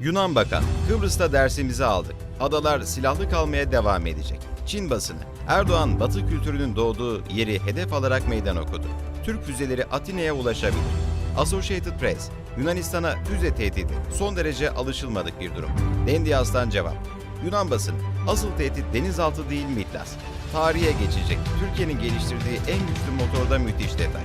Yunan Bakan, Kıbrıs'ta dersimizi aldık. Adalar silahlı kalmaya devam edecek. Çin basını, Erdoğan Batı kültürünün doğduğu yeri hedef alarak meydan okudu. Türk füzeleri Atina'ya ulaşabilir. Associated Press, Yunanistan'a füze tehdidi son derece alışılmadık bir durum. Dendi Aslan cevap. Yunan basını, asıl tehdit denizaltı değil Mitlas. Tarihe geçecek, Türkiye'nin geliştirdiği en güçlü motorda müthiş detay.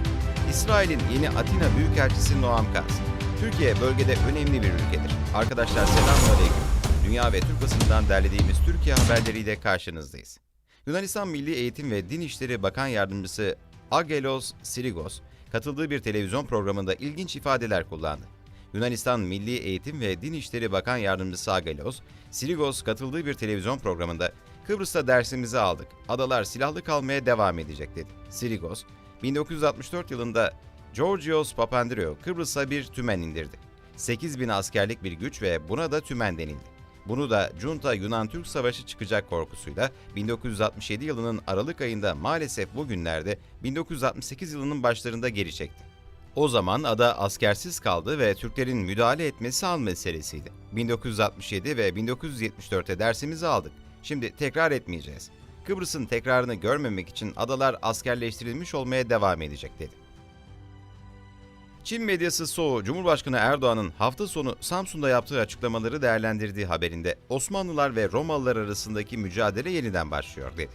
İsrail'in yeni Atina Büyükelçisi Noam Kaz. Türkiye bölgede önemli bir ülkedir. Arkadaşlar selamünaleyküm. Dünya ve Türk basından derlediğimiz Türkiye haberleriyle karşınızdayız. Yunanistan Milli Eğitim ve Din İşleri Bakan Yardımcısı Agelos Sirigos katıldığı bir televizyon programında ilginç ifadeler kullandı. Yunanistan Milli Eğitim ve Din İşleri Bakan Yardımcısı Agelos, Sirigos katıldığı bir televizyon programında Kıbrıs'ta dersimizi aldık. Adalar silahlı kalmaya devam edecek dedi. Sirigos, 1964 yılında Georgios Papandreou Kıbrıs'a bir tümen indirdi. 8 bin askerlik bir güç ve buna da tümen denildi. Bunu da Junta Yunan-Türk Savaşı çıkacak korkusuyla 1967 yılının Aralık ayında maalesef bugünlerde 1968 yılının başlarında geri çekti. O zaman ada askersiz kaldı ve Türklerin müdahale etmesi an meselesiydi. 1967 ve 1974'te dersimizi aldık. Şimdi tekrar etmeyeceğiz. Kıbrıs'ın tekrarını görmemek için adalar askerleştirilmiş olmaya devam edecek dedi. Çin medyası Soğu, Cumhurbaşkanı Erdoğan'ın hafta sonu Samsun'da yaptığı açıklamaları değerlendirdiği haberinde Osmanlılar ve Romalılar arasındaki mücadele yeniden başlıyor dedi.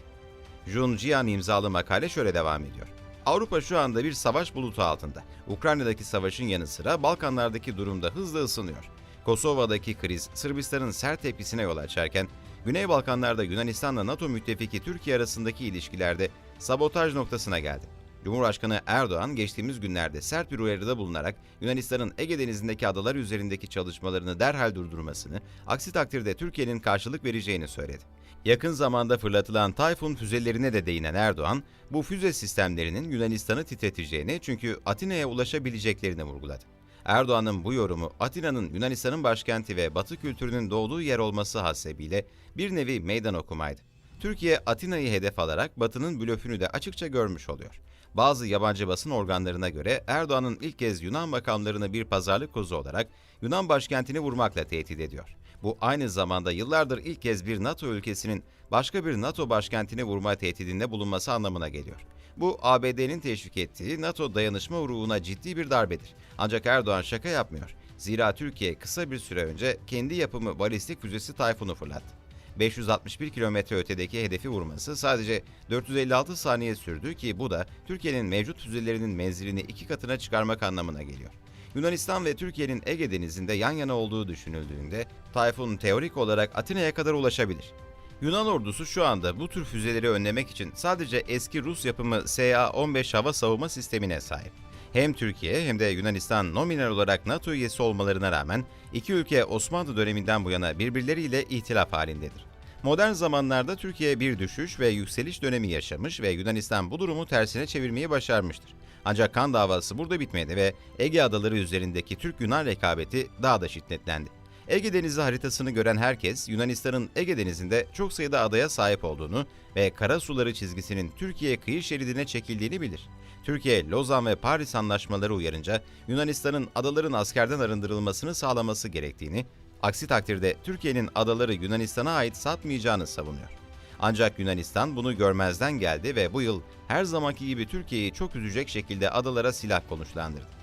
Jun Jian imzalı makale şöyle devam ediyor. Avrupa şu anda bir savaş bulutu altında. Ukrayna'daki savaşın yanı sıra Balkanlardaki durumda hızla ısınıyor. Kosova'daki kriz Sırbistan'ın sert tepkisine yol açarken Güney Balkanlarda Yunanistan'la NATO müttefiki Türkiye arasındaki ilişkilerde sabotaj noktasına geldi. Cumhurbaşkanı Erdoğan geçtiğimiz günlerde sert bir uyarıda bulunarak Yunanistan'ın Ege Denizi'ndeki adalar üzerindeki çalışmalarını derhal durdurmasını, aksi takdirde Türkiye'nin karşılık vereceğini söyledi. Yakın zamanda fırlatılan Tayfun füzelerine de değinen Erdoğan, bu füze sistemlerinin Yunanistan'ı titreteceğini çünkü Atina'ya ulaşabileceklerini vurguladı. Erdoğan'ın bu yorumu Atina'nın Yunanistan'ın başkenti ve Batı kültürünün doğduğu yer olması hasebiyle bir nevi meydan okumaydı. Türkiye Atina'yı hedef alarak Batı'nın blöfünü de açıkça görmüş oluyor. Bazı yabancı basın organlarına göre Erdoğan'ın ilk kez Yunan makamlarını bir pazarlık kozu olarak Yunan başkentini vurmakla tehdit ediyor. Bu aynı zamanda yıllardır ilk kez bir NATO ülkesinin başka bir NATO başkentini vurma tehdidinde bulunması anlamına geliyor. Bu ABD'nin teşvik ettiği NATO dayanışma uğruna ciddi bir darbedir. Ancak Erdoğan şaka yapmıyor. Zira Türkiye kısa bir süre önce kendi yapımı balistik füzesi Tayfun'u fırlattı. 561 kilometre ötedeki hedefi vurması sadece 456 saniye sürdü ki bu da Türkiye'nin mevcut füzelerinin menzilini iki katına çıkarmak anlamına geliyor. Yunanistan ve Türkiye'nin Ege Denizi'nde yan yana olduğu düşünüldüğünde Tayfun teorik olarak Atina'ya kadar ulaşabilir. Yunan ordusu şu anda bu tür füzeleri önlemek için sadece eski Rus yapımı SA-15 hava savunma sistemine sahip. Hem Türkiye hem de Yunanistan nominal olarak NATO üyesi olmalarına rağmen iki ülke Osmanlı döneminden bu yana birbirleriyle ihtilaf halindedir. Modern zamanlarda Türkiye bir düşüş ve yükseliş dönemi yaşamış ve Yunanistan bu durumu tersine çevirmeyi başarmıştır. Ancak kan davası burada bitmedi ve Ege adaları üzerindeki Türk-Yunan rekabeti daha da şiddetlendi. Ege Denizi haritasını gören herkes Yunanistan'ın Ege Denizi'nde çok sayıda adaya sahip olduğunu ve kara suları çizgisinin Türkiye kıyı şeridine çekildiğini bilir. Türkiye, Lozan ve Paris anlaşmaları uyarınca Yunanistan'ın adaların askerden arındırılmasını sağlaması gerektiğini, aksi takdirde Türkiye'nin adaları Yunanistan'a ait satmayacağını savunuyor. Ancak Yunanistan bunu görmezden geldi ve bu yıl her zamanki gibi Türkiye'yi çok üzecek şekilde adalara silah konuşlandırdı.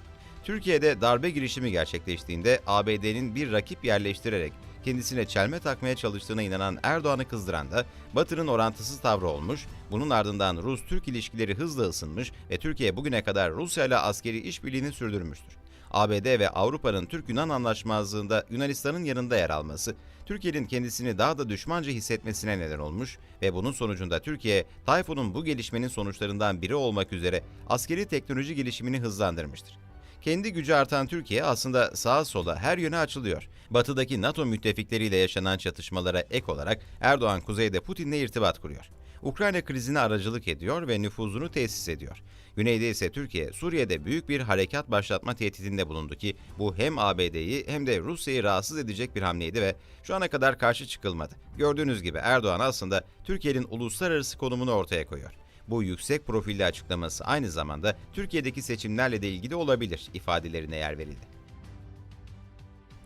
Türkiye'de darbe girişimi gerçekleştiğinde ABD'nin bir rakip yerleştirerek kendisine çelme takmaya çalıştığına inanan Erdoğan'ı kızdıran da Batı'nın orantısız tavrı olmuş, bunun ardından Rus-Türk ilişkileri hızla ısınmış ve Türkiye bugüne kadar Rusya ile askeri işbirliğini sürdürmüştür. ABD ve Avrupa'nın Türk-Yunan anlaşmazlığında Yunanistan'ın yanında yer alması, Türkiye'nin kendisini daha da düşmanca hissetmesine neden olmuş ve bunun sonucunda Türkiye, Tayfun'un bu gelişmenin sonuçlarından biri olmak üzere askeri teknoloji gelişimini hızlandırmıştır. Kendi gücü artan Türkiye aslında sağa sola her yöne açılıyor. Batıdaki NATO müttefikleriyle yaşanan çatışmalara ek olarak Erdoğan kuzeyde Putin'le irtibat kuruyor. Ukrayna krizine aracılık ediyor ve nüfuzunu tesis ediyor. Güneyde ise Türkiye, Suriye'de büyük bir harekat başlatma tehdidinde bulundu ki bu hem ABD'yi hem de Rusya'yı rahatsız edecek bir hamleydi ve şu ana kadar karşı çıkılmadı. Gördüğünüz gibi Erdoğan aslında Türkiye'nin uluslararası konumunu ortaya koyuyor. Bu yüksek profilli açıklaması aynı zamanda Türkiye'deki seçimlerle de ilgili olabilir ifadelerine yer verildi.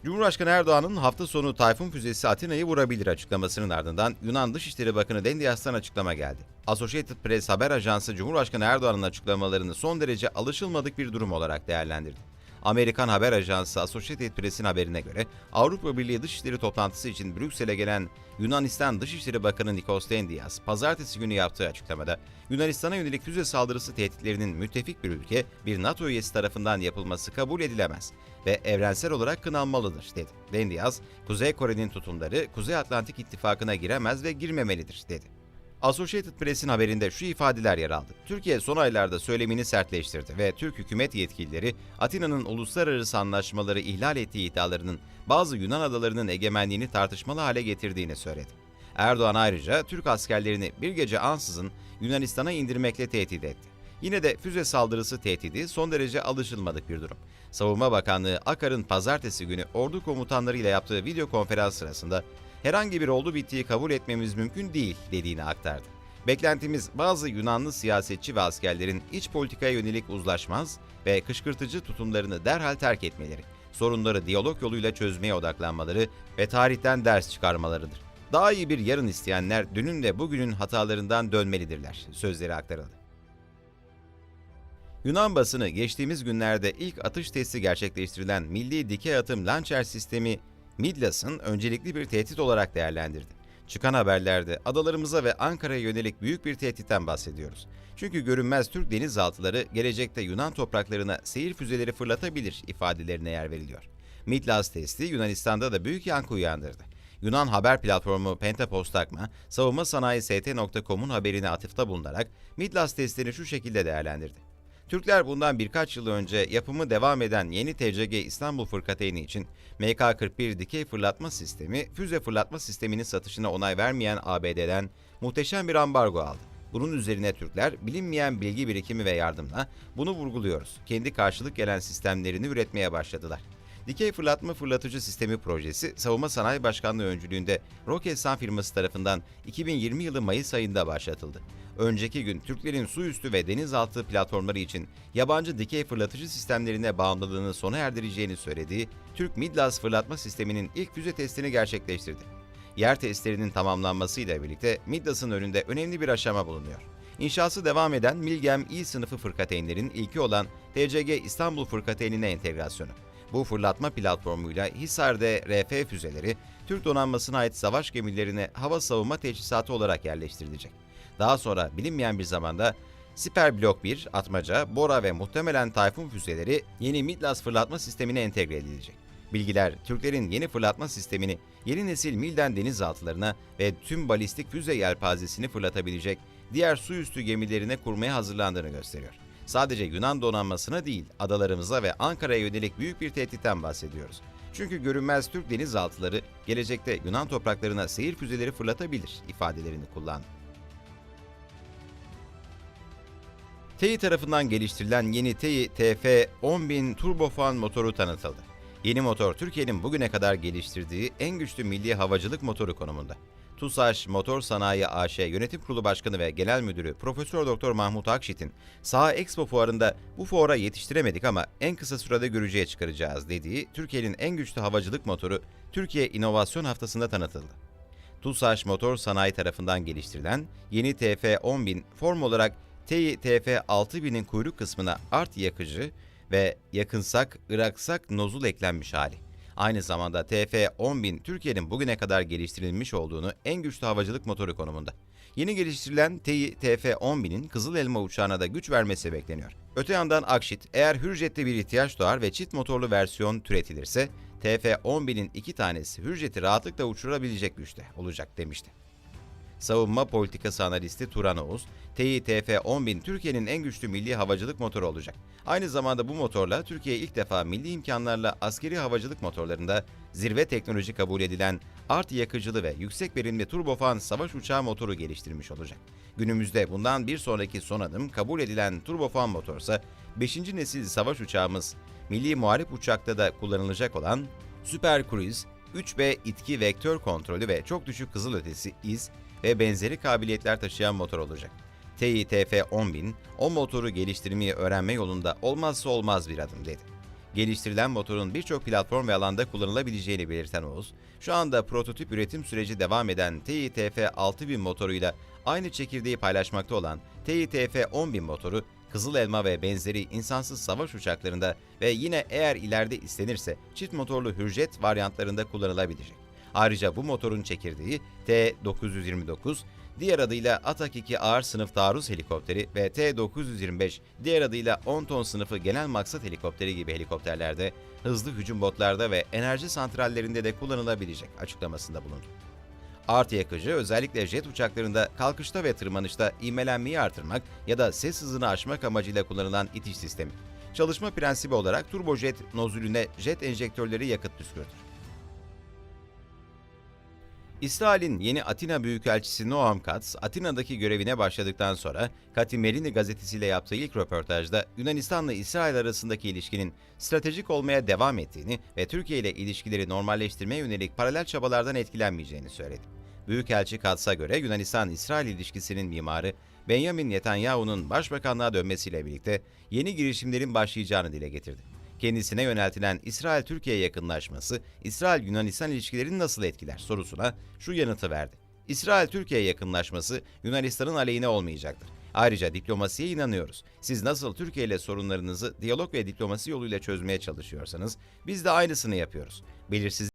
Cumhurbaşkanı Erdoğan'ın hafta sonu Tayfun füzesi Atina'yı vurabilir açıklamasının ardından Yunan Dışişleri Bakanı Dendias'tan açıklama geldi. Associated Press haber ajansı Cumhurbaşkanı Erdoğan'ın açıklamalarını son derece alışılmadık bir durum olarak değerlendirdi. Amerikan haber ajansı Associated Press'in haberine göre Avrupa Birliği Dışişleri toplantısı için Brüksel'e gelen Yunanistan Dışişleri Bakanı Nikos Dendias, pazartesi günü yaptığı açıklamada Yunanistan'a yönelik füze saldırısı tehditlerinin müttefik bir ülke, bir NATO üyesi tarafından yapılması kabul edilemez ve evrensel olarak kınanmalıdır dedi. Dendias, Kuzey Kore'nin tutumları Kuzey Atlantik İttifakı'na giremez ve girmemelidir dedi. Associated Press'in haberinde şu ifadeler yer aldı. Türkiye son aylarda söylemini sertleştirdi ve Türk hükümet yetkilileri Atina'nın uluslararası anlaşmaları ihlal ettiği iddialarının bazı Yunan adalarının egemenliğini tartışmalı hale getirdiğini söyledi. Erdoğan ayrıca Türk askerlerini bir gece ansızın Yunanistan'a indirmekle tehdit etti. Yine de füze saldırısı tehdidi son derece alışılmadık bir durum. Savunma Bakanlığı Akar'ın pazartesi günü ordu komutanlarıyla yaptığı video konferans sırasında herhangi bir oldu bittiği kabul etmemiz mümkün değil dediğini aktardı. Beklentimiz bazı Yunanlı siyasetçi ve askerlerin iç politikaya yönelik uzlaşmaz ve kışkırtıcı tutumlarını derhal terk etmeleri, sorunları diyalog yoluyla çözmeye odaklanmaları ve tarihten ders çıkarmalarıdır. Daha iyi bir yarın isteyenler dünün ve bugünün hatalarından dönmelidirler, sözleri aktarıldı. Yunan basını geçtiğimiz günlerde ilk atış testi gerçekleştirilen milli dikey atım Launcher sistemi Midlas'ın öncelikli bir tehdit olarak değerlendirdi. Çıkan haberlerde adalarımıza ve Ankara'ya yönelik büyük bir tehditten bahsediyoruz. Çünkü görünmez Türk denizaltıları gelecekte Yunan topraklarına seyir füzeleri fırlatabilir ifadelerine yer veriliyor. Midlas testi Yunanistan'da da büyük yankı uyandırdı. Yunan haber platformu Pentapostakma, savunma sanayi st.com'un haberine atıfta bulunarak Midlas testini şu şekilde değerlendirdi. Türkler bundan birkaç yıl önce yapımı devam eden yeni TCG İstanbul Fırkateyni için MK-41 dikey fırlatma sistemi, füze fırlatma sisteminin satışına onay vermeyen ABD'den muhteşem bir ambargo aldı. Bunun üzerine Türkler bilinmeyen bilgi birikimi ve yardımla bunu vurguluyoruz. Kendi karşılık gelen sistemlerini üretmeye başladılar. Dikey fırlatma fırlatıcı sistemi projesi Savunma Sanayi Başkanlığı öncülüğünde Roketsan firması tarafından 2020 yılı Mayıs ayında başlatıldı. Önceki gün Türklerin su üstü ve denizaltı platformları için yabancı dikey fırlatıcı sistemlerine bağımlılığını sona erdireceğini söylediği Türk Midlas fırlatma sisteminin ilk füze testini gerçekleştirdi. Yer testlerinin tamamlanmasıyla birlikte Midlas'ın önünde önemli bir aşama bulunuyor. İnşası devam eden Milgem İ sınıfı fırkateynlerin ilki olan TCG İstanbul fırkateynine entegrasyonu. Bu fırlatma platformuyla Hisar'da RF füzeleri Türk donanmasına ait savaş gemilerine hava savunma teçhizatı olarak yerleştirilecek. Daha sonra bilinmeyen bir zamanda Siper Blok 1, Atmaca, Bora ve muhtemelen Tayfun füzeleri yeni Midlas fırlatma sistemine entegre edilecek. Bilgiler, Türklerin yeni fırlatma sistemini yeni nesil Milden denizaltılarına ve tüm balistik füze yelpazesini fırlatabilecek diğer su üstü gemilerine kurmaya hazırlandığını gösteriyor. Sadece Yunan donanmasına değil, adalarımıza ve Ankara'ya yönelik büyük bir tehditten bahsediyoruz. Çünkü görünmez Türk denizaltıları gelecekte Yunan topraklarına seyir füzeleri fırlatabilir ifadelerini kullandı. TEİ tarafından geliştirilen yeni TEİ TF 10.000 turbofan motoru tanıtıldı. Yeni motor Türkiye'nin bugüne kadar geliştirdiği en güçlü milli havacılık motoru konumunda. TUSAŞ Motor Sanayi AŞ Yönetim Kurulu Başkanı ve Genel Müdürü Profesör Doktor Mahmut Akşit'in Saha Expo fuarında bu fuara yetiştiremedik ama en kısa sürede görücüye çıkaracağız dediği Türkiye'nin en güçlü havacılık motoru Türkiye İnovasyon Haftası'nda tanıtıldı. TUSAŞ Motor Sanayi tarafından geliştirilen yeni TF 10.000 form olarak Tİ TF 6000'in kuyruk kısmına art yakıcı ve yakınsak, ıraksak nozul eklenmiş hali. Aynı zamanda TF 10000 Türkiye'nin bugüne kadar geliştirilmiş olduğunu en güçlü havacılık motoru konumunda. Yeni geliştirilen Tİ TF 10000'in Kızıl Elma uçağına da güç vermesi bekleniyor. Öte yandan Akşit, eğer Hürjet'te bir ihtiyaç doğar ve çift motorlu versiyon türetilirse, TF 10000'in iki tanesi Hürjet'i rahatlıkla uçurabilecek güçte olacak demişti. Savunma politikası analisti Turan Oğuz, TİTF 10.000 Türkiye'nin en güçlü milli havacılık motoru olacak. Aynı zamanda bu motorla Türkiye ilk defa milli imkanlarla askeri havacılık motorlarında zirve teknoloji kabul edilen art yakıcılı ve yüksek verimli turbofan savaş uçağı motoru geliştirmiş olacak. Günümüzde bundan bir sonraki son adım kabul edilen turbofan motorsa 5. nesil savaş uçağımız milli muharip uçakta da kullanılacak olan Super Cruise 3B itki vektör kontrolü ve çok düşük kızılötesi iz ve benzeri kabiliyetler taşıyan motor olacak. TİTF 10000, o motoru geliştirmeyi öğrenme yolunda olmazsa olmaz bir adım dedi. Geliştirilen motorun birçok platform ve alanda kullanılabileceğini belirten Oğuz, şu anda prototip üretim süreci devam eden TİTF 6000 motoruyla aynı çekirdeği paylaşmakta olan TİTF 10000 motoru, Kızıl Elma ve benzeri insansız savaş uçaklarında ve yine eğer ileride istenirse çift motorlu Hürjet varyantlarında kullanılabilecek. Ayrıca bu motorun çekirdeği T-929, diğer adıyla Atak 2 ağır sınıf taarruz helikopteri ve T-925, diğer adıyla 10 ton sınıfı genel maksat helikopteri gibi helikopterlerde, hızlı hücum botlarda ve enerji santrallerinde de kullanılabilecek açıklamasında bulundu. Artı yakıcı özellikle jet uçaklarında kalkışta ve tırmanışta ivmelenmeyi artırmak ya da ses hızını aşmak amacıyla kullanılan itiş sistemi. Çalışma prensibi olarak turbojet nozülüne jet enjektörleri yakıt püskürtür. İsrail'in yeni Atina Büyükelçisi Noam Katz, Atina'daki görevine başladıktan sonra Katimerini gazetesiyle yaptığı ilk röportajda Yunanistan'la İsrail arasındaki ilişkinin stratejik olmaya devam ettiğini ve Türkiye ile ilişkileri normalleştirmeye yönelik paralel çabalardan etkilenmeyeceğini söyledi. Büyükelçi Katz'a göre Yunanistan-İsrail ilişkisinin mimarı Benjamin Netanyahu'nun başbakanlığa dönmesiyle birlikte yeni girişimlerin başlayacağını dile getirdi. Kendisine yöneltilen İsrail-Türkiye yakınlaşması, İsrail-Yunanistan ilişkilerini nasıl etkiler sorusuna şu yanıtı verdi. İsrail-Türkiye yakınlaşması Yunanistan'ın aleyhine olmayacaktır. Ayrıca diplomasiye inanıyoruz. Siz nasıl Türkiye ile sorunlarınızı diyalog ve diplomasi yoluyla çözmeye çalışıyorsanız biz de aynısını yapıyoruz. Belirsiz